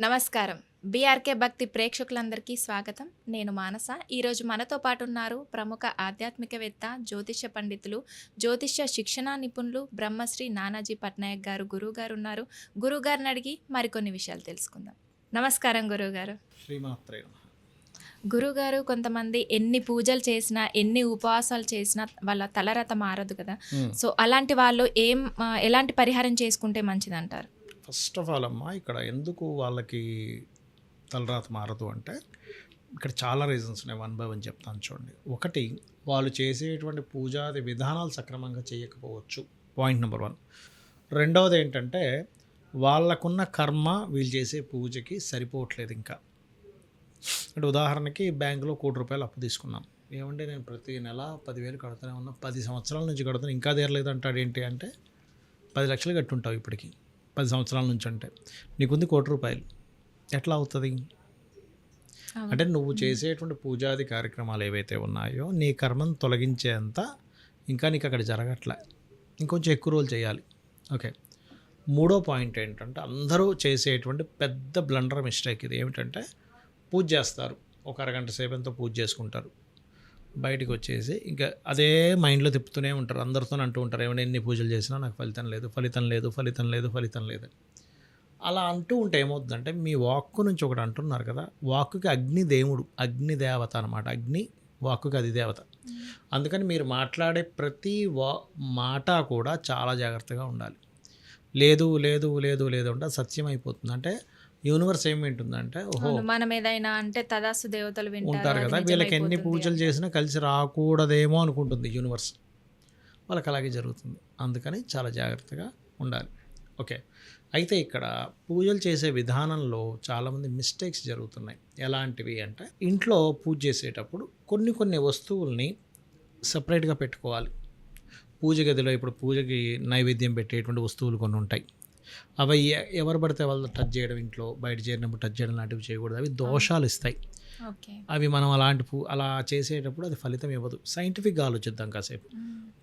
నమస్కారం. బీఆర్కే భక్తి ప్రేక్షకులందరికీ స్వాగతం. నేను మానస. ఈరోజు మనతో పాటు ఉన్నారు ప్రముఖ ఆధ్యాత్మికవేత్త జ్యోతిష్య పండితులు జ్యోతిష్య శిక్షణా నిపుణులు బ్రహ్మశ్రీ నానాజీ పట్నాయక్ గారు గురువు గారు ఉన్నారు గురువు గారిని అడిగి మరికొన్ని విషయాలు తెలుసుకుందాం. నమస్కారం గురువు గారు శ్రీమాత్రే. గురుగారు కొంతమంది ఎన్ని పూజలు చేసినా ఎన్ని ఉపవాసాలు చేసినా వాళ్ళ తలరత మారదు కదా. సో అలాంటి వాళ్ళు ఏం ఎలాంటి పరిహారం చేసుకుంటే మంచిదంటారు? ఫస్ట్ ఆఫ్ ఆల్ అమ్మా ఇక్కడ ఎందుకు వాళ్ళకి తలరాత మారదు అంటే ఇక్కడ చాలా రీజన్స్ ఉన్నాయి వన్ బై వన్ చెప్తాను చూడండి. ఒకటి వాళ్ళు చేసేటువంటి పూజాది విధానాలు సక్రమంగా చేయకపోవచ్చు. పాయింట్ నెంబర్ వన్ రెండవది ఏంటంటే వాళ్ళకున్న కర్మ వీళ్ళు చేసే పూజకి సరిపోవట్లేదు ఇంకా. అంటే ఉదాహరణకి బ్యాంకులో కోటి రూపాయలు అప్పు తీసుకున్నాం. ఏమంటే నేను ప్రతి నెల పదివేలు కడుతూనే ఉన్నా పది సంవత్సరాల నుంచి కడుతున్నా ఇంకా తీరలేదు అంటాడు ఏంటి అంటే పది లక్షలు కట్టుంటావు ఇప్పటికి. పది సంవత్సరాల నుంచి అంటే. నీకుంది కోటి రూపాయలు. ఎట్లా అవుతుంది. అంటే నువ్వు చేసేటువంటి పూజాది కార్యక్రమాలు ఏవైతే ఉన్నాయో నీ కర్మను తొలగించేంత ఇంకా నీకు అక్కడ జరగట్లే. ఇంకొంచెం ఎక్కువ రోజులు చేయాలి. ఓకే. మూడో పాయింట్ ఏంటంటే అందరూ చేసేటువంటి పెద్ద బ్లండర్ మిస్టేక్ ఇది. ఏమిటంటే పూజ చేస్తారు. ఒక అరగంట సేపు ఎంతో పూజ చేసుకుంటారు. బయటికి వచ్చేసి ఇంకా అదే మైండ్లో తిప్పుతూనే ఉంటారు. అందరితో అంటూ ఉంటారు. ఏమైనా ఎన్ని పూజలు చేసినా నాకు ఫలితం లేదు ఫలితం లేదు ఫలితం లేదు ఫలితం లేదు. అలా అంటూ ఉంటే ఏమవుతుందంటే మీ వాక్కు నుంచి ఒకటి అంటున్నారు కదా వాక్కుకి అగ్ని దేవుడు అగ్ని దేవత అనమాట అగ్ని వాక్కుకి అది దేవత. అందుకని మీరు మాట్లాడే ప్రతి వా మాట కూడా చాలా జాగ్రత్తగా ఉండాలి. లేదు లేదు లేదు లేదు అంటే సత్యం అయిపోతుంది. అంటే యూనివర్స్ ఏం వింటుందంటే ఓహో. మనం ఏదైనా అంటే తదాసు దేవతలు ఉంటారు కదా వీళ్ళకి ఎన్ని పూజలు చేసినా కలిసి రాకూడదేమో అనుకుంటుంది యూనివర్స్. వాళ్ళకి అలాగే జరుగుతుంది. అందుకని చాలా జాగ్రత్తగా ఉండాలి. ఓకే. అయితే ఇక్కడ పూజలు చేసే విధానంలో చాలామంది మిస్టేక్స్ జరుగుతున్నాయి. ఎలాంటివి అంటే ఇంట్లో పూజ చేసేటప్పుడు కొన్ని కొన్ని వస్తువుల్ని సపరేట్గా పెట్టుకోవాలి. పూజ గదిలో ఇప్పుడు పూజకి నైవేద్యం పెట్టేటువంటి వస్తువులు కొన్ని ఉంటాయి. అవి ఎవరు పడితే వాళ్ళు టచ్ చేయడం ఇంట్లో బయట చేరినప్పుడు టచ్ చేయడం లాంటివి చేయకూడదు. అవి దోషాలు ఇస్తాయి. అవి మనం అలాంటి అలా చేసేటప్పుడు అది ఫలితం ఇవ్వదు. సైంటిఫిక్గా ఆలోచిద్దాం కాసేపు.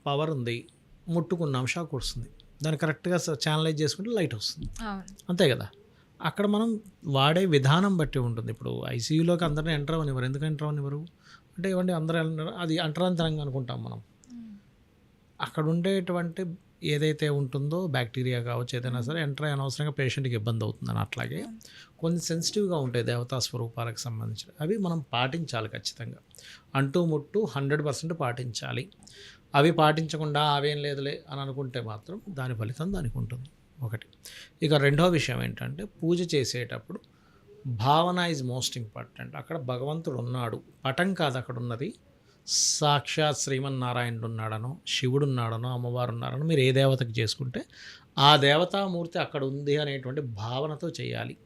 పవర్ ఉంది. ముట్టుకున్నాం షాక్ వస్తుంది. దాన్ని కరెక్ట్గా ఛానలైజ్ చేసుకుంటే లైట్ వస్తుంది. అంతే కదా? అక్కడ మనం వాడే విధానం బట్టి ఉంటుంది. ఇప్పుడు ఐసీయూలోకి అందరిని ఎంటర్ అవ్వనివ్వరు ఎందుకు ఎంటర్ అవ్వనివ్వరు అంటే ఇవ్వండి అందరూ అది అంటరాంతరంగా అనుకుంటాం మనం. అక్కడ ఉండేటువంటి ఏదైతే ఉంటుందో బ్యాక్టీరియా కావచ్చు ఏదైనా సరే ఎంటర్ అయిన అవసరంగా పేషెంట్కి ఇబ్బంది అవుతుందని అట్లాగే కొన్ని సెన్సిటివ్గా ఉంటాయి దేవతా స్వరూపాలకు సంబంధించి అవి మనం పాటించాలి ఖచ్చితంగా. అంటూ ముట్టు హండ్రెడ్ పర్సెంట్ పాటించాలి. అవి పాటించకుండా అవేం లేదులే అని అనుకుంటే మాత్రం దాని ఫలితం దానికి ఉంటుంది. ఒకటి. ఇక రెండో విషయం ఏంటంటే పూజ చేసేటప్పుడు భావన ఈజ్ మోస్ట్ ఇంపార్టెంట్ అక్కడ భగవంతుడు ఉన్నాడు. పటం కాదు అక్కడ ఉన్నది. సాక్షాత్ శ్రీమన్నారాయణుడు ఉన్నాడనో శివుడు ఉన్నాడనో అమ్మవారు ఉన్నారనో మీరు ఏ దేవతకి చేసుకుంటే ఆ దేవతామూర్తి అక్కడ ఉంది అనేటువంటి భావనతో చేయాలి.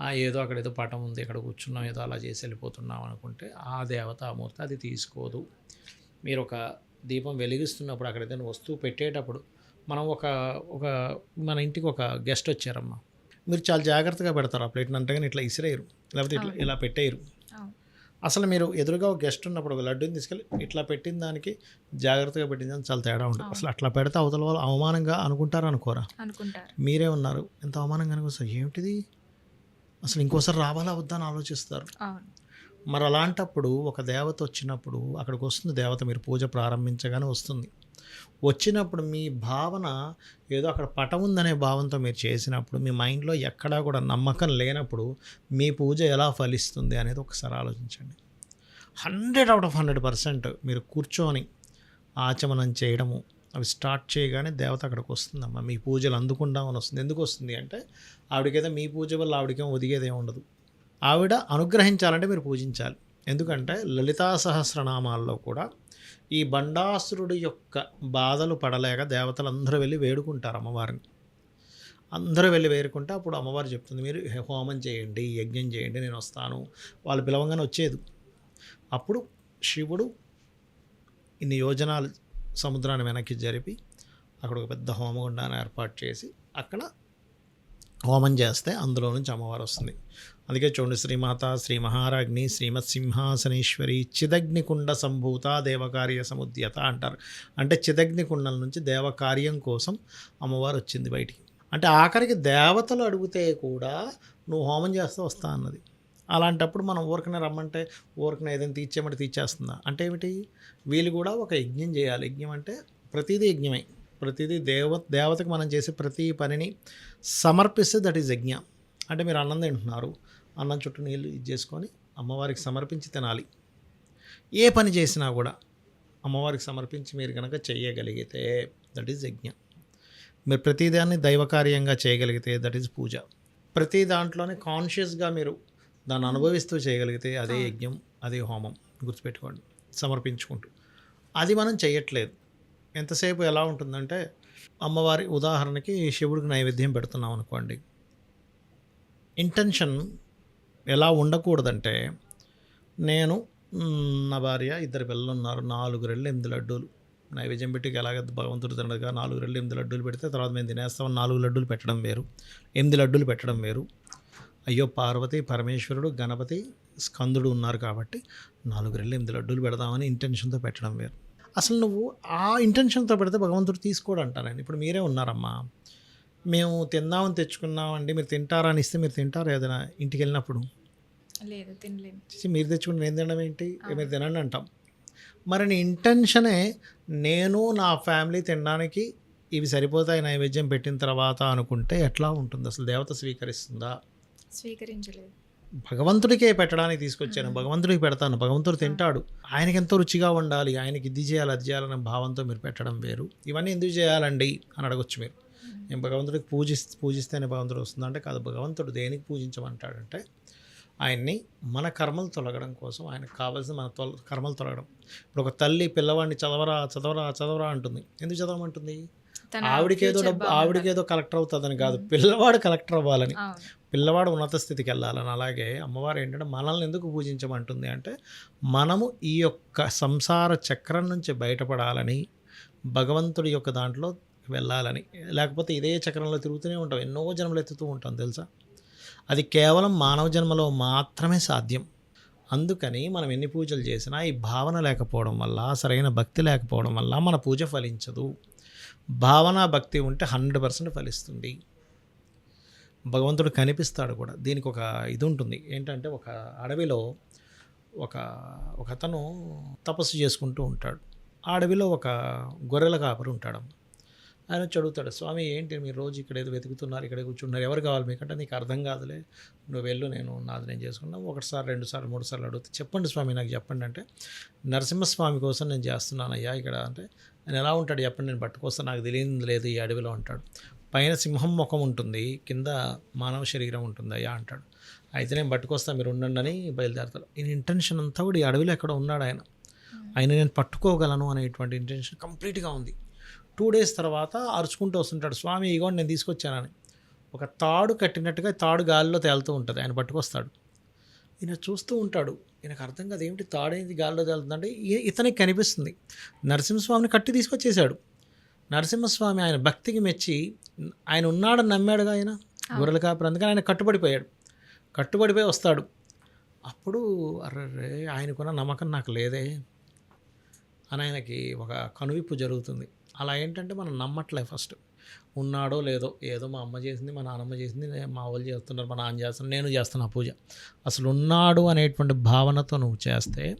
ఆ ఏదో అక్కడ ఏదో పటం ఉంది ఇక్కడ కూర్చున్నాం ఏదో అలా చేసి వెళ్ళిపోతున్నాం అనుకుంటే ఆ దేవతామూర్తి అది తీసుకోదు. మీరు ఒక దీపం వెలిగిస్తున్నప్పుడు అక్కడ ఏదైనా వస్తువు పెట్టేటప్పుడు మనం ఒక ఒక మన ఇంటికి ఒక గెస్ట్ వచ్చారమ్మా. మీరు చాలా జాగ్రత్తగా పెడతారు ఆ ప్లేట్ని అంతగాని ఇట్లా ఇసిరేయరు లేకపోతే ఇట్లా ఇలా పెట్టేయరు. అసలు మీరు ఎదురుగా ఒక గెస్ట్ ఉన్నప్పుడు ఒక లడ్డూని తీసుకెళ్ళి ఇట్లా పెట్టిన దానికి జాగ్రత్తగా పెట్టిన దానికి చాలా తేడా ఉంటుంది. అసలు అట్లా పెడితే అవతల వాళ్ళు అవమానంగా అనుకుంటారు అనుకోరా? అనుకుంటారు. మీరే ఉన్నారు. ఎంత అవమానంగా అనిపిస్తారు ఏమిటిది? అసలు ఇంకోసారి రావాలా వద్దా అని ఆలోచిస్తారు. మరి అలాంటప్పుడు ఒక దేవత వచ్చినప్పుడు అక్కడికి వస్తుంది దేవత మీరు పూజ ప్రారంభించగానే వస్తుంది. వచ్చినప్పుడు మీ భావన ఏదో అక్కడ పటం ఉందనే భావంతో మీరు చేసినప్పుడు మీ మైండ్లో ఎక్కడా కూడా నమ్మకం లేనప్పుడు మీ పూజ ఎలా ఫలిస్తుంది అనేది ఒకసారి ఆలోచించండి. Hundred out of hundred percent మీరు కూర్చొని ఆచమనం చేయడము అవి స్టార్ట్ చేయగానే దేవత అక్కడికి వస్తుందమ్మా. మీ పూజలు అందుకుందామని వస్తుంది. ఎందుకు వస్తుంది అంటే ఆవిడకైతే మీ పూజ వల్ల ఆవిడకేం ఒదిగేదేం ఉండదు. ఆవిడ అనుగ్రహించాలంటే మీరు పూజించాలి. ఎందుకంటే లలితా సహస్రనామాల్లో కూడా ఈ బండాసురుడి యొక్క బాధలు పడలేక దేవతలందరూ వెళ్ళి వేడుకుంటారు అమ్మవారిని. అందరూ వెళ్ళి వేరుకుంటే అప్పుడు అమ్మవారు చెప్తుంది మీరు హోమం చేయండి యజ్ఞం చేయండి నేను వస్తాను. వాళ్ళు పిలవంగానే వచ్చేది. అప్పుడు శివుడు ఇన్ని యోజనాలు సముద్రాన్ని వెనక్కి జరిపి అక్కడ ఒక పెద్ద హోమగుండాన్ని ఏర్పాటు చేసి అక్కడ హోమం చేస్తే అందులో నుంచి అమ్మవారు వస్తుంది. అందుకే చూడండి శ్రీమాత శ్రీ మహారాజ్ని శ్రీమత్ సింహాసనేశ్వరి చిదగ్నికుండ సంభూత దేవకార్య సముద్యత అంటారు. అంటే చిదగ్నికుండల నుంచి దేవకార్యం కోసం అమ్మవారు వచ్చింది బయటికి. అంటే ఆఖరికి దేవతలు అడిగితే కూడా నువ్వు హోమం చేస్తే వస్తా అన్నది. అలాంటప్పుడు మనం ఊరికనే రమ్మంటే ఊరికనే ఏదైనా తీర్చేమంటే తీర్చేస్తుందా? అంటే ఏమిటి? వీళ్ళు కూడా ఒక యజ్ఞం చేయాలి. యజ్ఞం అంటే ప్రతిదీ యజ్ఞమే. ప్రతిదీ దేవ దేవతకు మనం చేసే ప్రతి పనిని సమర్పిస్తే దట్ ఈజ్ యజ్ఞ. అంటే మీరు అన్నం తింటున్నారు. అన్నం చుట్టూ నీళ్ళు ఇది చేసుకొని అమ్మవారికి సమర్పించి తినాలి. ఏ పని చేసినా కూడా అమ్మవారికి సమర్పించి మీరు కనుక చేయగలిగితే దట్ ఈజ్ యజ్ఞ. మీరు ప్రతిదాన్ని దైవకార్యంగా చేయగలిగితే దట్ ఈజ్ పూజ. ప్రతి దాంట్లోనే కాన్షియస్గా మీరు దాన్ని అనుభవిస్తూ చేయగలిగితే అదే యజ్ఞం అదే హోమం గుర్తుపెట్టుకోండి సమర్పించుకుంటూ. అది మనం చేయట్లేదు. ఎంతసేపు ఎలా ఉంటుందంటే అమ్మవారి ఉదాహరణకి శివుడికి నైవేద్యం పెడుతున్నాం అనుకోండి. ఇంటెన్షన్ ఎలా ఉండకూడదంటే నేను నా భార్య ఇద్దరు పిల్లలు ఉన్నారు నాలుగు రెళ్ళు ఎనిమిది లడ్డూలు. నైవేద్యం పెట్టి ఎలాగ భగవంతుడు తినడుగా నాలుగు రెళ్ళు ఎనిమిది లడ్డూలు పెడితే తర్వాత మేము తినేస్తాం. నాలుగు లడ్డూలు పెట్టడం వేరు ఎనిమిది లడ్డూలు పెట్టడం వేరు. అయ్యో పార్వతి పరమేశ్వరుడు గణపతి స్కందుడు ఉన్నారు కాబట్టి నాలుగు రెళ్ళు ఎనిమిది లడ్డూలు పెడదామని ఇంటెన్షన్తో పెట్టడం వేరు. అసలు నువ్వు ఆ ఇంటెన్షన్తో పెడితే భగవంతుడు తీసుకోడు అంటానండి ఇప్పుడు మీరే ఉన్నారమ్మా. మేము తిందామని తెచ్చుకున్నామండి మీరు తింటారా అని ఇస్తే మీరు తింటారు ఏదైనా ఇంటికి వెళ్ళినప్పుడు? లేదు తినలేము మీరు తెచ్చుకుని నేను తినడం ఏంటి? మీరు తినండి అంటాం. మరి నీ ఇంటెన్షనే నేను నా ఫ్యామిలీ తినడానికి ఇవి సరిపోతాయి నైవేద్యం పెట్టిన తర్వాత అనుకుంటే ఎట్లా ఉంటుంది? అసలు దేవత స్వీకరిస్తుందా? స్వీకరించలేదు. భగవంతుడికే పెట్టడానికి తీసుకొచ్చాను భగవంతుడికి పెడతాను భగవంతుడు తింటాడు. ఆయనకి ఎంతో రుచిగా ఉండాలి ఆయనకి ఇది చేయాలి అది చేయాలనే భావంతో మీరు పెట్టడం వేరు. ఇవన్నీ ఎందుకు చేయాలండి అని అడగొచ్చు మీరు. నేను భగవంతుడికి పూజి పూజిస్తేనే భగవంతుడు వస్తుంది? అంటే కాదు భగవంతుడు దేనికి పూజించమంటాడంటే ఆయన్ని మన కర్మలు తొలగడం కోసం ఆయనకు కావాల్సిన మన తొల కర్మలు తొలగడం. ఇప్పుడు ఒక తల్లి పిల్లవాడిని చదవరా చదవరా చదవరా అంటుంది. ఎందుకు చదవమంటుంది? తన ఆవిడకి ఏదో future డబ్బు బాగుండాలి. ఆవిడకి ఏదో కలెక్టర్ అవుతుందని కాదు. పిల్లవాడు కలెక్టర్ అవ్వాలని. పిల్లవాడు ఉన్నత స్థితికి వెళ్ళాలని. అలాగే అమ్మవారు ఏంటంటే మనల్ని ఎందుకు పూజించమంటుంది అంటే మనము ఈ యొక్క సంసార చక్రం నుంచి బయటపడాలని భగవంతుడి యొక్క దాంట్లో వెళ్ళాలని. లేకపోతే ఇదే చక్రంలో తిరుగుతూనే ఉంటాం. ఎన్నో జన్మలు ఎత్తుతూ ఉంటాం తెలుసా? అది కేవలం మానవ జన్మలో మాత్రమే సాధ్యం. అందుకని మనం ఎన్ని పూజలు చేసినా ఈ భావన లేకపోవడం వల్ల సరైన భక్తి లేకపోవడం వల్ల మన పూజ ఫలించదు. భావన భక్తి ఉంటే హండ్రెడ్ పర్సెంట్ ఫలిస్తుంది. భగవంతుడు కనిపిస్తాడు కూడా. దీనికి ఒక ఇది ఉంటుంది. ఏంటంటే ఒక అడవిలో ఒక ఒక అతను తపస్సు చేసుకుంటూ ఉంటాడు. ఆ అడవిలో ఒక గొర్రెల కాపరి ఉంటాడు ఆయన వచ్చి అడుగుతాడు స్వామి ఏంటి మీరు రోజు ఇక్కడ ఏదో వెతుకుతున్నారు ఇక్కడ కూర్చున్నారు ఎవరు కావాలి మీకంటే? నీకు అర్థం కాదులే నువ్వు వెళ్ళు నేను నాది నేను చేసుకున్నాను ఒకటిసారి రెండు సార్లు మూడు సార్లు అడిగితే చెప్పండి స్వామి నాకు చెప్పండి అంటే నరసింహస్వామి కోసం నేను చేస్తున్నాను అయ్యా ఇక్కడ అంటే ఆయన ఎలా ఉంటాడు చెప్పండి నేను పట్టుకొస్తాను నాకు తెలియదు లేదు ఈ అడవిలో అంటాడు. పైన సింహం ముఖం ఉంటుంది కింద మానవ శరీరం ఉంటుంది అయ్యా అంటాడు. అయితే నేను పట్టుకొస్తా మీరు ఉండండి అని బయలుదేరతాడు. ఈయన ఇంటెన్షన్ అంతా కూడా ఈ అడవిలో ఎక్కడ ఉన్నాడు ఆయన. ఆయన నేను పట్టుకోగలను అనేటువంటి ఇంటెన్షన్ కంప్లీట్గా ఉంది. టూ డేస్ తర్వాత అరుచుకుంటూ వస్తుంటాడు స్వామి ఇగోండి నేను తీసుకొచ్చానని. ఒక తాడు కట్టినట్టుగా తాడు గాలిలో తేలుతూ ఉంటుంది ఆయన పట్టుకొస్తాడు. ఈయన చూస్తూ ఉంటాడు ఈయనకు అర్థం కాదు ఏమిటి తాడేది గాలిలో తేలుతుందంటే? ఇతనికి కనిపిస్తుంది నరసింహస్వామిని కట్టి తీసుకొచ్చేసాడు నరసింహస్వామి ఆయన భక్తికి మెచ్చి ఆయన ఉన్నాడని నమ్మాడుగా ఆయన? గొర్రెల కాపరి అందుకని ఆయన కట్టుబడిపోయాడు. కట్టుబడిపోయి వస్తాడు. అప్పుడు అర్రే ఆయనకున్న నమ్మకం నాకు లేదే అని ఆయనకి ఒక కనువిప్పు జరుగుతుంది. అలా ఏంటంటే మనం నమ్మట్లే ఫస్ట్. ఉన్నాడో లేదో ఏదో మా అమ్మ చేసింది మా నాన్నమ్మ చేసింది మా వాళ్ళు చేస్తున్నారు మా నాన్న చేస్తున్నారు నేను చేస్తున్నా పూజ. అసలు ఉన్నాడు అనేటువంటి భావనతో నువ్వు చేస్తే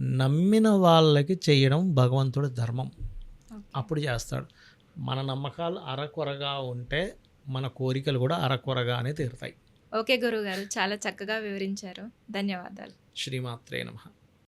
నమ్మిన వాళ్ళకి చేయడం భగవంతుడి ధర్మం. అప్పుడు చేస్తాడు. మన నమ్మకాలు అరకొరగా ఉంటే మన కోరికలు కూడా అరకొరగానే తీరుతాయి. ఓకే గురువు గారు చాలా చక్కగా వివరించారు. ధన్యవాదాలు. శ్రీమాత్రే నమః.